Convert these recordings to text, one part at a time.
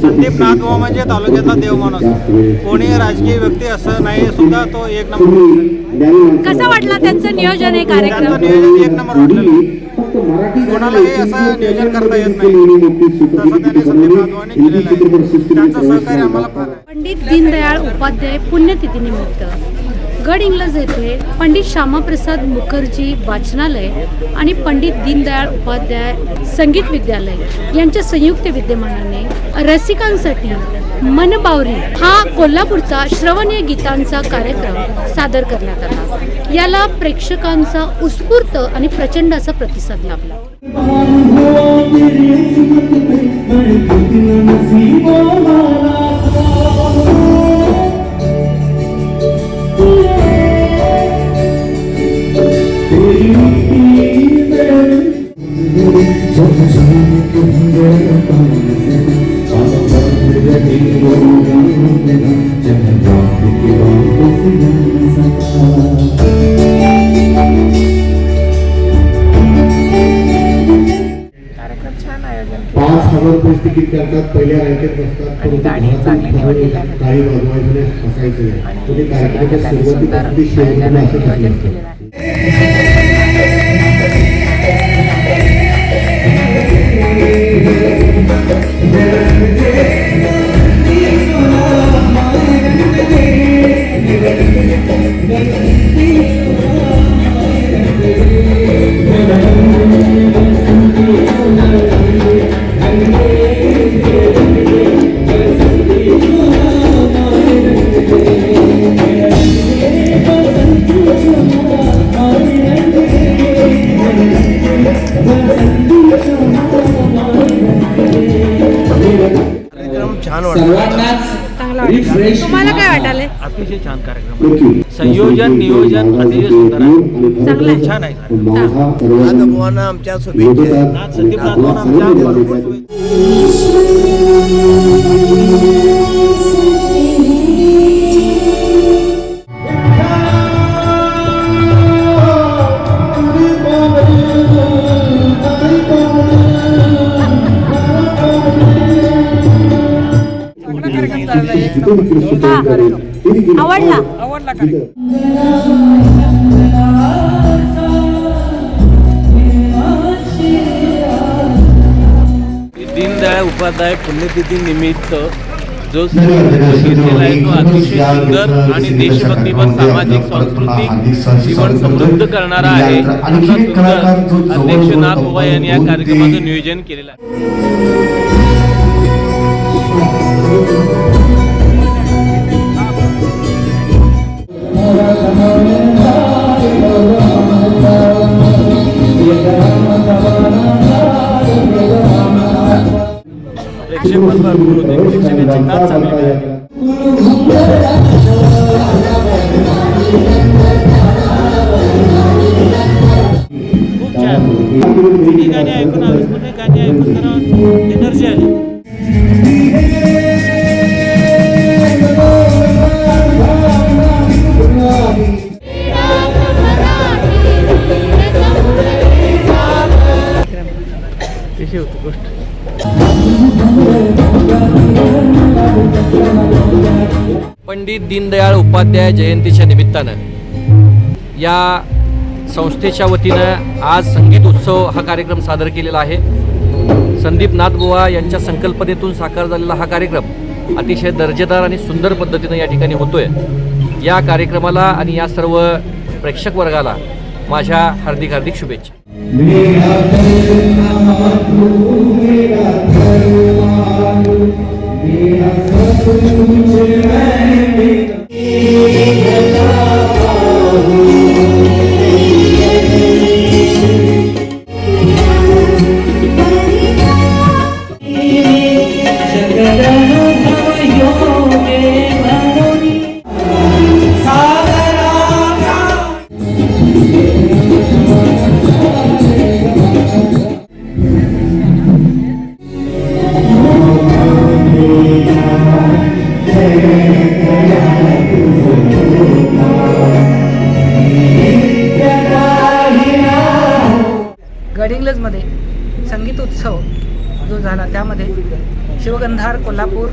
संदीप नाथभाऊ म्हणजे तालुक्यातला देव माणूस. कोणी राजकीय व्यक्ती असं नाही सुद्धा तो एक नंबर. कसा वाटला त्यांचं नियोजन आहे त्यांचं नियोजन एक नंबर वाटलेलं कोणालाही असं नियोजन करता येत नाही. तसं त्याने संदीप नाथभाऊने केलेलं आहे. त्यांचं सहकार्य आम्हाला फार आहे. पंडित दीनदयाळ उपाध्याय पुण्यतिथीनिमित्त. गड इंग्लज येथे पंडित श्यामाप्रसाद मुखर्जी वाचनालय आणि पंडित दीनदयाळ उपाध्याय संगीत विद्यालय यांच्या संयुक्त विद्यमानाने रसिकांसाठी मनबावरी हा कोल्हापूरचा श्रवणीय गीतांचा कार्यक्रम सादर करण्यात आला. याला प्रेक्षकांचा उत्स्फूर्त आणि प्रचंड असा प्रतिसाद लाभला. तिकीट करतात पहिल्या रँकेत बसतात टाळी वाजवायचं नाही तुम्ही कार्यक्रमाच्या सुरुवातीपासून शेवटपर्यंत असं तुम्हाला काय वाटाले अतिशय छान कार्यक्रम. संयोजन नियोजन अतिशय सुंदर आहे. छान आहे. आमच्या नाथभाऊन आमच्या आवडला दीनदयाळ उपाध्याय पुण्यतिथी निमित्त जो आहे तो अतिशय सुंदर आणि देशभक्तीपर सामाजिक सांस्कृतिक जीवन समृद्ध करणारा आहे असा सुंदर अध्यक्ष नाथ बुवा यांनी या कार्यक्रमाचं नियोजन केलेलं आहे प्रेक्षकांची नाच चांगली. खूप छान. जुनी गाणी ऐकून आवेशपूर्ण गाणी ऐकून जरा एनर्जी आली. पंडित दीनदयाळ उपाध्याय जयंतीच्या निमित्तानं या संस्थेच्या वतीनं आज संगीत उत्सव हा कार्यक्रम सादर केलेला आहे. संदीप नाथगोवा यांच्या संकल्पनेतून साकार झालेला हा कार्यक्रम अतिशय दर्जेदार आणि सुंदर पद्धतीनं या ठिकाणी होतोय. या कार्यक्रमाला आणि या सर्व प्रेक्षक वर्गाला माझ्या हार्दिक हार्दिक शुभेच्छा. गडिंग्लजमध्ये संगीत उत्सव जो झाला त्यामध्ये शिवगंधार कोल्हापूर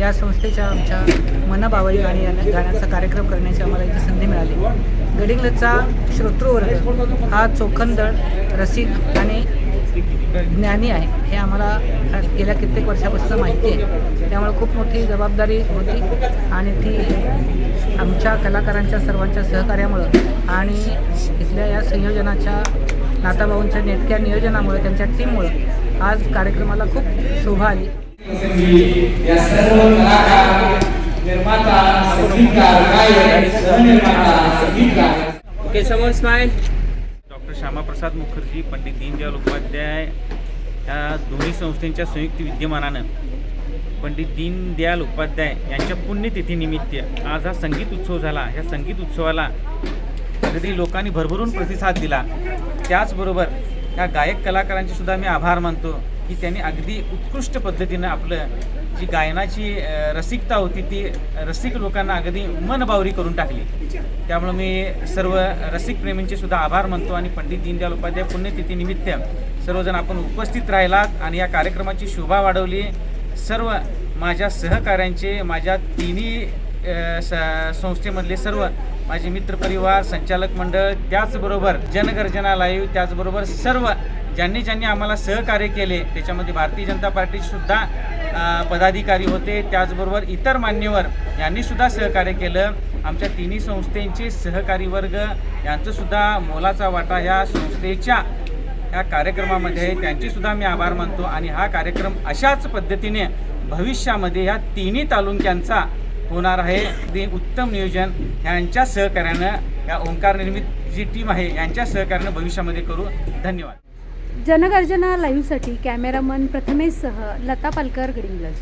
या संस्थेच्या आमच्या मनबावळी गाणी गाण्याचा कार्यक्रम करण्याची आम्हाला इथे संधी मिळाली. गडिंग्लजचा श्रोतृवर्ग हा चोखंदळ रसिक आणि ज्ञानी आहे हे आम्हाला गेल्या कित्येक वर्षापासून माहिती आहे. त्यामुळे खूप मोठी जबाबदारी होती आणि ती आमच्या कलाकारांच्या सर्वांच्या सहकार्यामुळं आणि इथल्या या संयोजनाच्या नाताभाऊंच्या नेटक्या नियोजनामुळे त्यांच्या टीममुळं आज कार्यक्रमाला खूप शोभा आली. या सर्व कलाकार निर्माता संगीतकार गायक आणि सहनिर्माता संगीतकार ओके समोर स्माईल डॉक्टर श्यामाप्रसाद मुखर्जी पंडित दीनदयाल उपाध्याय या दोन्ही संस्थांच्या संयुक्त विद्यमानानं पंडित दीनदयाल उपाध्याय यांच्या पुण्यतिथीनिमित्त आज हा संगीत उत्सव झाला. या संगीत उत्सवाला अगदी लोकांनी भरभरून प्रतिसाद दिला. त्याचबरोबर या गायक कलाकारांचे सुद्धा मी आभार मानतो की त्यांनी अगदी उत्कृष्ट पद्धतीनं आपलं जी गायनाची रसिकता होती ती रसिक लोकांना अगदी मनबावरी करून टाकली. त्यामुळं मी सर्व रसिक प्रेमींचे सुद्धा आभार मानतो आणि पंडित दीनदयाल उपाध्याय पुण्यतिथीनिमित्त सर्वजण आपण उपस्थित राहिलात आणि या कार्यक्रमाची शोभा वाढवली. सर्व माझ्या सहकाऱ्यांचे माझ्या तिन्ही संस्थेमधले सर्व माझे मित्रपरिवार संचालक मंडळ त्याचबरोबर जनगर्जना लाईव्ह त्याचबरोबर सर्व ज्यांनी ज्यांनी आम्हाला सहकार्य केले त्याच्यामध्ये भारतीय जनता पार्टीसुद्धा पदाधिकारी होते त्याचबरोबर इतर मान्यवर यांनीसुद्धा सहकार्य केलं. आमच्या तिन्ही संस्थेंचे सहकारी वर्ग यांचंसुद्धा मोलाचा वाटा या संस्थेच्या या कार्यक्रमामध्ये. आहे त्यांचेसुद्धा मी आभार मानतो आणि हा कार्यक्रम अशाच पद्धतीने भविष्यामध्ये ह्या तिन्ही तालुक्यांचा होणार आहे. ते उत्तम नियोजन ह्यांच्या सहकार्यानं या ओंकार निर्मित जी टीम आहे यांच्या सहकार्यानं भविष्यामध्ये करू. धन्यवाद. जनगर्जना लाईव्हसाठी कॅमेरामन प्रथमेशसह लता पालकर गडिंग्लज